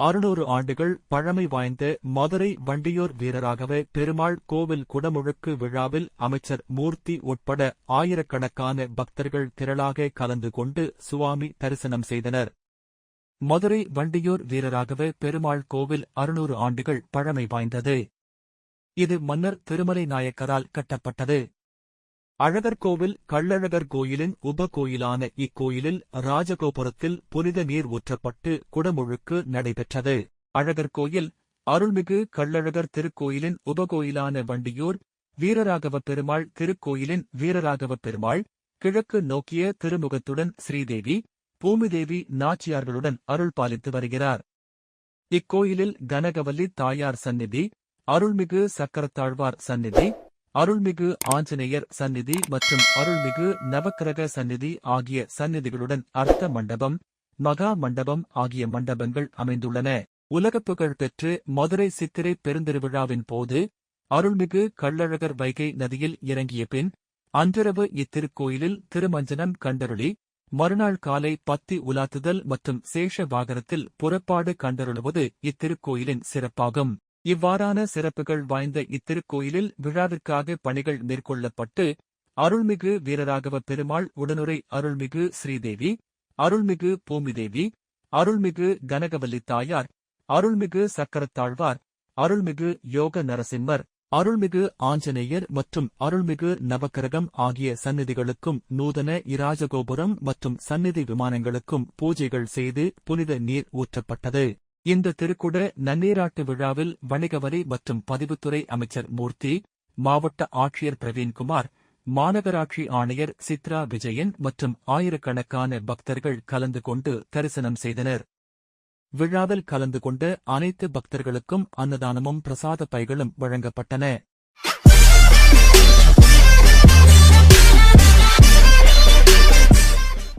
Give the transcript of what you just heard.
அறுநூறு ஆண்டுகள் பழமை வாய்ந்த மதுரை வண்டியூர் வீரராகவ பெருமாள் கோவில் குடமுழுக்கு விழாவில் அமைச்சர் மூர்த்தி உட்பட ஆயிரக்கணக்கான பக்தர்கள் திரளாக கலந்து கொண்டு சுவாமி தரிசனம் செய்தனர். மதுரை வண்டியூர் வீரராகவ பெருமாள் கோவில் அறுநூறு ஆண்டுகள் பழமை வாய்ந்தது. இது மன்னர் திருமலை நாயக்கரால் கட்டப்பட்டது. அழகர்கோவில் கள்ளழகர் கோயிலின் உப கோயிலான இக்கோயிலில் ராஜகோபுரத்தில் புனித நீர் ஊற்றப்பட்டு குடமுழுக்கு நடைபெற்றது. அழகர் கோயில் அருள்மிகு கள்ளழகர் திருக்கோயிலின் உபகோயிலான வண்டியூர் வீரராகவ பெருமாள் திருக்கோயிலின் வீரராகவ பெருமாள் கிழக்கு நோக்கிய திருமுகத்துடன் ஸ்ரீதேவி பூமிதேவி நாச்சியார்களுடன் அருள் பாலித்து வருகிறார். இக்கோயிலில் கனகவல்லி தாயார் சந்நிதி அருள்மிகு சக்கரத்தாழ்வார் சந்நிதி அருள்மிகு ஆஞ்சநேயர் சந்நிதி மற்றும் அருள்மிகு நவக்கிரக சந்நிதி ஆகிய சந்நிதிகளுடன் அர்த்த மண்டபம் மகா மண்டபம் ஆகிய மண்டபங்கள் அமைந்துள்ளன. உலகப் புகழ் பெற்று மதுரை சித்திரை பெருந்திருவிழாவின் போது அருள்மிகு கள்ளழகர் வைகை நதியில் இறங்கிய பின் அன்றிரவு இத்திருக்கோயிலில் திருமஞ்சனம் கண்டருளி மறுநாள் காலை பத்தி உலாத்துதல் மற்றும் சேஷ வாகனத்தில் புறப்பாடு கண்டருளுவது இத்திருக்கோயிலின் சிறப்பாகும். இவ்வாறான சிறப்புகள் வாய்ந்த இத்திருக்கோயிலில் விழாவிற்காக பணிகள் மேற்கொள்ளப்பட்டு அருள்மிகு வீரராகவ பெருமாள் உடனுரை அருள்மிகு ஸ்ரீதேவி அருள்மிகு பூமிதேவி அருள்மிகு கனகவல்லி தாயார் அருள்மிகு சக்கரத்தாழ்வார் அருள்மிகு யோக நரசிம்மர் அருள்மிகு ஆஞ்சநேயர் மற்றும் அருள்மிகு நவக்கிரகம் ஆகிய சந்நிதிகளுக்கும் நூதன இராஜகோபுரம் மற்றும் சந்நிதி விமானங்களுக்கும் பூஜைகள் செய்து புனித நீர் ஊற்றப்பட்டது. இந்த திருக்குட நன்னீராட்டு விழாவில் வணிகவரி மற்றும் பதிவுத்துறை அமைச்சர் மூர்த்தி மாவட்ட ஆட்சியர் பிரவீன்குமார் மாநகராட்சி ஆணையர் சித்ரா விஜயன் மற்றும் ஆயிரக்கணக்கான பக்தர்கள் கலந்து கொண்டு தரிசனம் செய்தனர். விழாவில் கலந்து கொண்ட அனைத்து பக்தர்களுக்கும் அன்னதானமும் பிரசாத பைகளும் வழங்கப்பட்டன.